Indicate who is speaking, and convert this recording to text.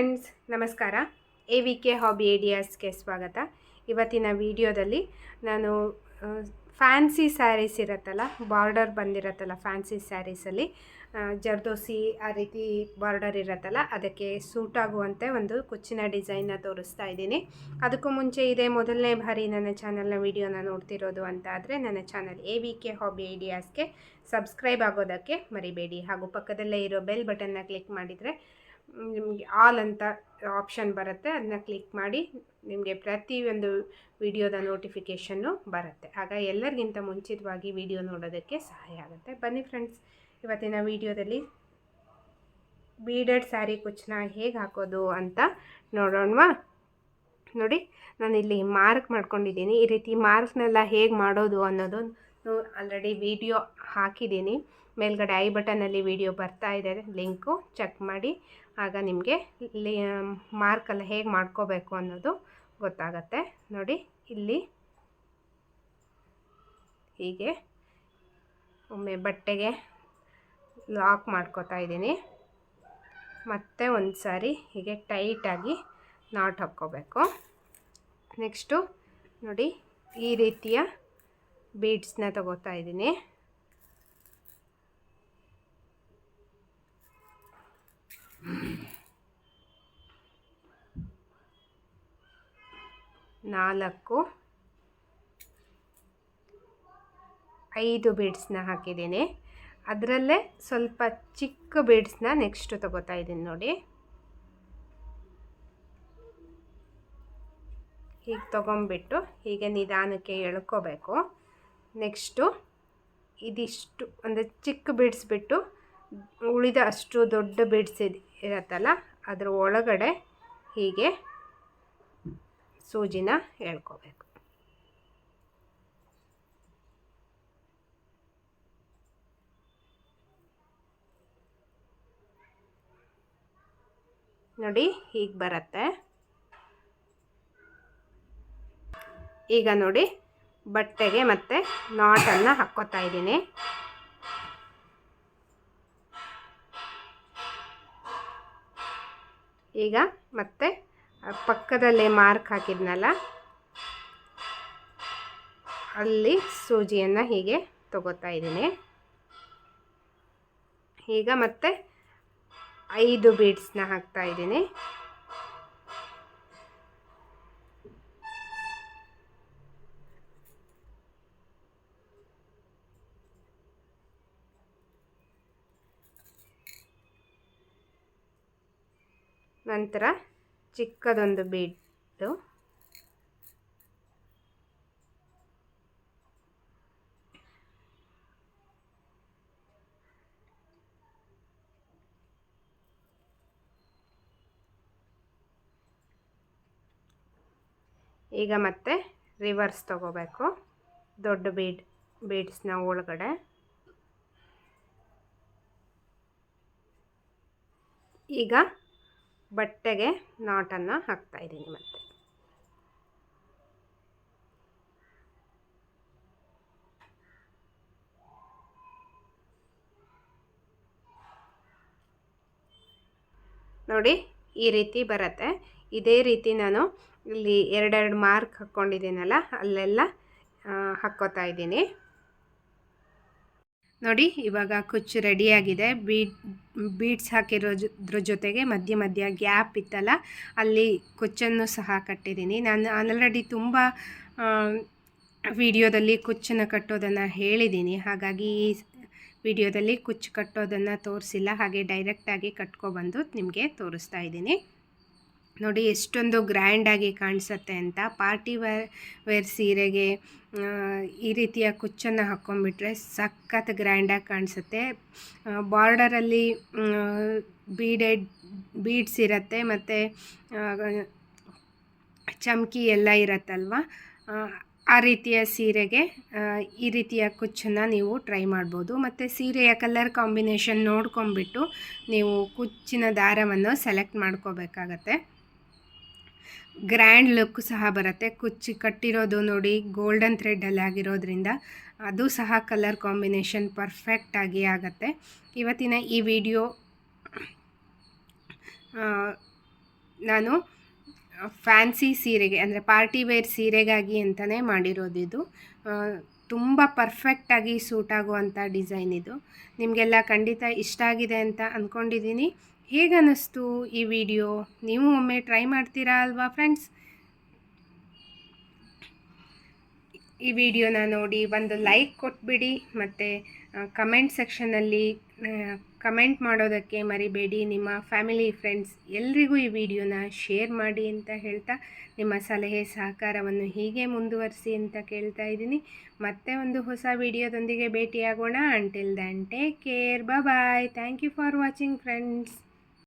Speaker 1: Friends, ನಮಸ್ಕಾರ. A V K hobby ಏಡಿಯಾಸ್ಗೆ ಸ್ವಾಗತ. ಇವತ್ತಿನ ವಿಡಿಯೋದಲ್ಲಿ ನಾನು ಫ್ಯಾನ್ಸಿ ಸ್ಯಾರೀಸ್ ಇರುತ್ತಲ್ಲ, ಬಾರ್ಡರ್ ಬಂದಿರತ್ತಲ್ಲ ಫ್ಯಾನ್ಸಿ ಸ್ಯಾರೀಸಲ್ಲಿ ಜರ್ದೋಸಿ ಆ ರೀತಿ ಬಾರ್ಡರ್ ಇರುತ್ತಲ್ಲ, ಅದಕ್ಕೆ ಸೂಟ್ ಆಗುವಂತೆ ಒಂದು ಕುಚ್ಚಿನ ಡಿಸೈನ್ನ ತೋರಿಸ್ತಾ ಇದ್ದೀನಿ. ಅದಕ್ಕೂ ಮುಂಚೆ ಇದೇ ಮೊದಲನೇ ಬಾರಿ ನನ್ನ ಚಾನಲ್ನ ವಿಡಿಯೋನ ನೋಡ್ತಿರೋದು ಅಂತ ಆದರೆ ನನ್ನ channel A V K hobby ಐಡಿಯಾಸ್ಗೆ subscribe ಆಗೋದಕ್ಕೆ ಮರಿಬೇಡಿ. ಹಾಗೂ ಪಕ್ಕದಲ್ಲೇ ಇರೋ ಬೆಲ್ ಬಟನ್ನ ಕ್ಲಿಕ್ ಮಾಡಿದರೆ ನಿಮಗೆ ಆಲ್ ಅಂತ ಆಪ್ಷನ್ ಬರುತ್ತೆ. ಅದನ್ನ ಕ್ಲಿಕ್ ಮಾಡಿ ನಿಮಗೆ ಪ್ರತಿಯೊಂದು ವಿಡಿಯೋದ ನೋಟಿಫಿಕೇಷನ್ನು ಬರುತ್ತೆ. ಆಗ ಎಲ್ಲರಿಗಿಂತ ಮುಂಚಿತವಾಗಿ ವಿಡಿಯೋ ನೋಡೋದಕ್ಕೆ ಸಹಾಯ ಆಗುತ್ತೆ. ಬನ್ನಿ ಫ್ರೆಂಡ್ಸ್ ಇವತ್ತಿನ ವಿಡಿಯೋದಲ್ಲಿ ಬೀಡೆಡ್ ಸ್ಯಾರಿ ಕುಚ್ಚನ್ನ ಹೇಗೆ ಹಾಕೋದು ಅಂತ ನೋಡೋಣವಾ? ನೋಡಿ ನಾನು ಇಲ್ಲಿ ಮಾರ್ಕ್ ಮಾಡ್ಕೊಂಡಿದ್ದೀನಿ. ಈ ರೀತಿ ಮಾರ್ಕ್ನೆಲ್ಲ ಹೇಗೆ ಮಾಡೋದು ಅನ್ನೋದು ಆಲ್ರೆಡಿ ವಿಡಿಯೋ ಹಾಕಿದ್ದೀನಿ. ಮೇಲ್ಗಡೆ ಐ ಬಟನಲ್ಲಿ ವಿಡಿಯೋ ಬರ್ತಾ ಇದೆ. ಲಿಂಕು ಚೆಕ್ ಮಾಡಿ. ಆಗ ನಿಮಗೆ ಲಿ, ಮಾರ್ಕಲ್ಲಿ ಹೇಗೆ ಮಾಡ್ಕೋಬೇಕು ಅನ್ನೋದು ಗೊತ್ತಾಗತ್ತೆ. ನೋಡಿ, ಇಲ್ಲಿ ಹೀಗೆ ಒಮ್ಮೆ ಬಟ್ಟೆಗೆ ಲಾಕ್ ಮಾಡ್ಕೋತಾ ಇದ್ದೀನಿ. ಮತ್ತೆ ಒಂದು ಸಾರಿ ಹೀಗೆ ಟೈಟಾಗಿ ನಾಟ್ ಹಾಕ್ಕೋಬೇಕು. ನೆಕ್ಸ್ಟು ನೋಡಿ, ಈ ರೀತಿಯ ಬೀಡ್ಸ್ನ ತಗೋತಾ ಇದ್ದೀನಿ. ನಾಲ್ಕು. ಐದು ಬೀಡ್ಸ್ನ ಹಾಕಿದ್ದೀನಿ. ಅದರಲ್ಲೇ ಸ್ವಲ್ಪ ಚಿಕ್ಕ ಬೀಡ್ಸ್ನ ನೆಕ್ಸ್ಟ್ ತಗೋತಾ ಇದ್ದೀನಿ ನೋಡಿ. ಹೀಗೆ ತೊಗೊಂಬಿಟ್ಟು ಹೀಗೆ ನಿಧಾನಕ್ಕೆ ಎಳ್ಕೋಬೇಕು. ನೆಕ್ಸ್ಟು ಇದಿಷ್ಟು, ಅಂದರೆ ಚಿಕ್ಕ ಬೀಡ್ಸ್ ಬಿಟ್ಟು ಉಳಿದ ಅಷ್ಟು ದೊಡ್ಡ ಬೀಡ್ಸ್ ಇರತ್ತಲ್ಲ, ಅದರ ಒಳಗಡೆ ಹೀಗೆ ಸೂಜಿನ ಹೇಳ್ಕೋಬೇಕು. ನೋಡಿ, ಹೀಗೆ ಬರುತ್ತೆ. ಈಗ ನೋಡಿ, ಬಟ್ಟೆಗೆ ಮತ್ತೆ ನಾಟನ್ನು ಹಾಕ್ಕೋತಾ ಇದ್ದೀನಿ. ಈಗ ಮತ್ತೆ ಪಕ್ಕದಲ್ಲೇ ಮಾರ್ಕ್ ಹಾಕಿದ್ನಲ್ಲ? ಅಲ್ಲಿ ಸೂಜಿಯನ್ನು ಹೀಗೆ ತಗೋತಾ ಇದ್ದೀನಿ. ಈಗ ಮತ್ತೆ ಐದು ಬೀಡ್ಸ್ನ ಹಾಕ್ತಾ ಇದ್ದೀನಿ. ನಂತರ ಚಿಕ್ಕದೊಂದು ಬೀಡು ಈಗ ಮತ್ತೆ ರಿವರ್ಸ್ ತಗೋಬೇಕು. ದೊಡ್ಡ ಬೀಡ್ ಬೀಡ್ಸ್ನ ಒಳಗಡೆ. ಈಗ ಬಟ್ಟೆಗೆ ನಾಟನ್ನು ಹಾಕ್ತಾ ಇದ್ದೀನಿ ಮತ್ತೆ. ನೋಡಿ, ಈ ರೀತಿ ಬರುತ್ತೆ. ಇದೇ ರೀತಿ ನಾನು ಇಲ್ಲಿ ಎರಡೆರಡು ಮಾರ್ಕ್ ಹಾಕ್ಕೊಂಡಿದ್ದೀನಲ್ಲ, ಅಲ್ಲೆಲ್ಲ ಹಾಕ್ಕೋತಾ ಇದ್ದೀನಿ. ನೋಡಿ, ಇವಾಗ ಕುಚ್ಚು ರೆಡಿಯಾಗಿದೆ. ಬೀಟ್ ಬೀಡ್ಸ್ ಹಾಕಿರೋದ್ರ ಜೊತೆಗೆ ಮಧ್ಯ ಮಧ್ಯ ಗ್ಯಾಪ್ ಇತ್ತಲ್ಲ, ಅಲ್ಲಿ ಕುಚ್ಚನ್ನು ಸಹ ಕಟ್ಟಿದ್ದೀನಿ. ನಾನು ಆಲ್ರೆಡಿ ತುಂಬ ವಿಡಿಯೋದಲ್ಲಿ ಕುಚ್ಚನ್ನು ಕಟ್ಟೋದನ್ನು ಹೇಳಿದ್ದೀನಿ. ಹಾಗಾಗಿ ಈ ವಿಡಿಯೋದಲ್ಲಿ ಕುಚ್ಚು ಕಟ್ಟೋದನ್ನು ತೋರಿಸಿಲ್ಲ, ಹಾಗೆ ಡೈರೆಕ್ಟಾಗಿ ಕಟ್ಕೊಬಂದು ನಿಮಗೆ ತೋರಿಸ್ತಾ ಇದ್ದೀನಿ. ನೋಡಿ ಎಷ್ಟೊಂದು ಗ್ರ್ಯಾಂಡಾಗಿ ಕಾಣಿಸುತ್ತೆ ಅಂತ. ಪಾರ್ಟಿ ವೇರ್ ವೇರ್ ಸೀರೆಗೆ ಈ ರೀತಿಯ ಕುಚ್ಚನ್ನು ಹಾಕ್ಕೊಂಡ್ಬಿಟ್ರೆ ಸಖತ್ ಗ್ರ್ಯಾಂಡಾಗಿ ಕಾಣಿಸುತ್ತೆ. ಬಾರ್ಡರಲ್ಲಿ ಬೀಡೆಡ್ ಬೀಡ್ಸ್ ಇರುತ್ತೆ ಮತ್ತು ಚಮಕಿ ಎಲ್ಲ ಇರತ್ತಲ್ವ? ಆ ರೀತಿಯ ಸೀರೆಗೆ ಈ ರೀತಿಯ ಕುಚ್ಚನ್ನು ನೀವು ಟ್ರೈ ಮಾಡ್ಬೋದು. ಮತ್ತು ಸೀರೆಯ ಕಲರ್ ಕಾಂಬಿನೇಷನ್ ನೋಡ್ಕೊಂಬಿಟ್ಟು ನೀವು ಕುಚ್ಚಿನ ದಾರವನ್ನು ಸೆಲೆಕ್ಟ್ ಮಾಡ್ಕೋಬೇಕಾಗತ್ತೆ. ಗ್ರ್ಯಾಂಡ್ ಲುಕ್ ಸಹ ಬರುತ್ತೆ. ಕುಚ್ಚಿ ಕಟ್ಟಿರೋದು ನೋಡಿ ಗೋಲ್ಡನ್ ಥ್ರೆಡ್ಡಲ್ಲಿ ಆಗಿರೋದ್ರಿಂದ ಅದು ಸಹ ಕಲರ್ ಕಾಂಬಿನೇಷನ್ ಪರ್ಫೆಕ್ಟಾಗಿ ಆಗುತ್ತೆ. ಇವತ್ತಿನ ಈ ವಿಡಿಯೋ ನಾನು ಫ್ಯಾನ್ಸಿ ಸೀರೆಗೆ ಅಂದರೆ ಪಾರ್ಟಿ ವೇರ್ ಸೀರೆಗಾಗಿ ಅಂತಲೇ ಮಾಡಿರೋದಿದು. ತುಂಬ ಪರ್ಫೆಕ್ಟಾಗಿ ಸೂಟ್ ಆಗುವಂಥ ಡಿಸೈನ್ ಇದು. ನಿಮಗೆಲ್ಲ ಖಂಡಿತ ಇಷ್ಟ ಆಗಿದೆ ಅಂತ ಅಂದ್ಕೊಂಡಿದ್ದೀನಿ ಹೇಗೆ ಅನ್ನಿಸ್ತು ಈ ವಿಡಿಯೋ? ನೀವು ಒಮ್ಮೆ ಟ್ರೈ ಮಾಡ್ತೀರಾ ಅಲ್ವಾ ಫ್ರೆಂಡ್ಸ್? ಈ ವಿಡಿಯೋನ ನೋಡಿ ಒಂದು ಲೈಕ್ ಕೊಟ್ಬಿಡಿ ಮತ್ತು ಕಮೆಂಟ್ ಸೆಕ್ಷನಲ್ಲಿ ಕಮೆಂಟ್ ಮಾಡೋದಕ್ಕೆ ಮರಿಬೇಡಿ. ನಿಮ್ಮ ಫ್ಯಾಮಿಲಿ, ಫ್ರೆಂಡ್ಸ್ ಎಲ್ರಿಗೂ ಈ ವಿಡಿಯೋನ ಶೇರ್ ಮಾಡಿ ಅಂತ ಹೇಳ್ತಾ, ನಿಮ್ಮ ಸಲಹೆ, ಸಹಕಾರವನ್ನು ಹೀಗೆ ಮುಂದುವರಿಸಿ ಅಂತ ಕೇಳ್ತಾ ಇದ್ದೀನಿ. ಮತ್ತೆ ಒಂದು ಹೊಸ ವಿಡಿಯೋದೊಂದಿಗೆ ಭೇಟಿಯಾಗೋಣ. Until then take care bye thank you for watching friends